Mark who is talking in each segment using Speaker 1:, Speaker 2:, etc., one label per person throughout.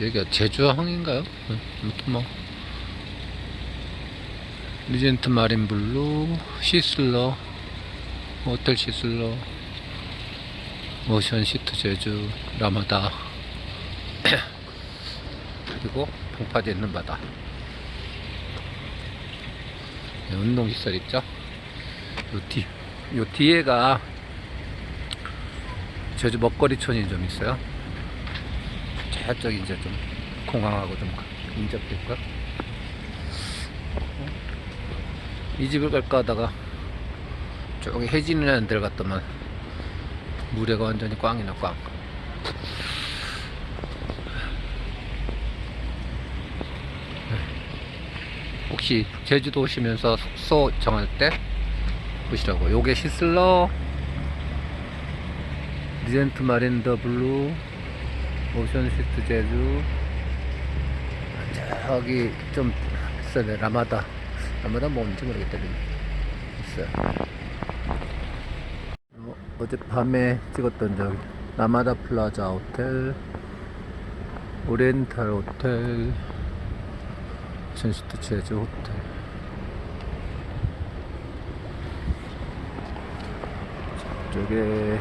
Speaker 1: 여기가 제주항인가요? 네, 아무튼 뭐 리젠트 마린 블루, 시슬러, 호텔 시슬러, 오션 시트 제주, 라마다 그리고 봉파제 있는 바다 네, 운동시설 있죠? 요, 뒤, 요 뒤에가 제주 먹거리촌이 좀 있어요. 저쪽 이제 좀 공항하고 좀 인접될까? 이 집을 갈까 하다가 저기 해진이라는 데를 갔더만 물에가 완전히 꽝이나 꽝. 혹시 제주도 오시면서 숙소 정할 때 보시라고. 요게 시슬러 리젠트 마린 더 블루 오션 시트 제주. 저기 좀 있어요 라마다. 라마다 뭔지 모르겠다 좀 있어요. 어, 어젯밤에 찍었던 저기 라마다 플라자 호텔 오리엔탈 호텔 오션 시트 제주 호텔. 저쪽에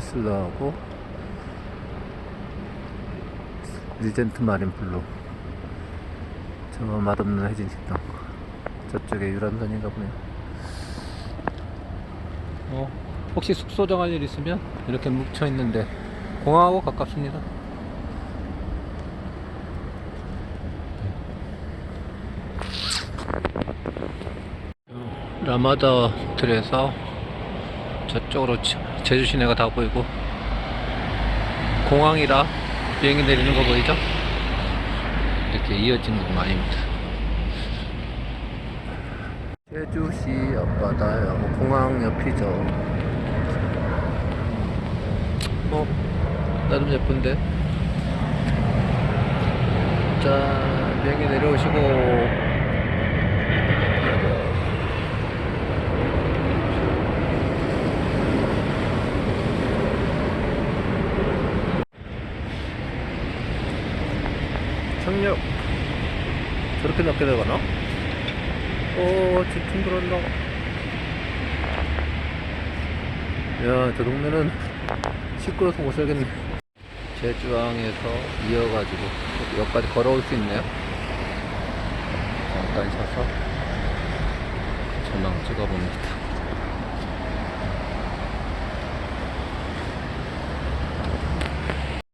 Speaker 1: 시슬러하고 리젠트 마린 블루. 저 맛없는 해진 식당. 저쪽에 유람선인가 보네요. 어, 혹시 숙소 정할 일 있으면 이렇게 묵혀 있는데 공항하고 가깝습니다. 라마다 호텔에서 저쪽으로 제- 제주 시내가 다 보이고 공항이라 비행기 내리는 거 보이죠? 이렇게 이어진 공간입니다. 제주시 앞바다요. 공항 옆이죠. 뭐 나름 예쁜데. 자 비행기 내려오시고 착륙 저렇게 낮게 들어가나? 오 집중 들어온다. 야저 동네는 시끄러워서 못 살겠네. 제주항에서 이어가지고 여기까지 걸어올 수 있네요. 잠깐 서서 전망 찍어봅니다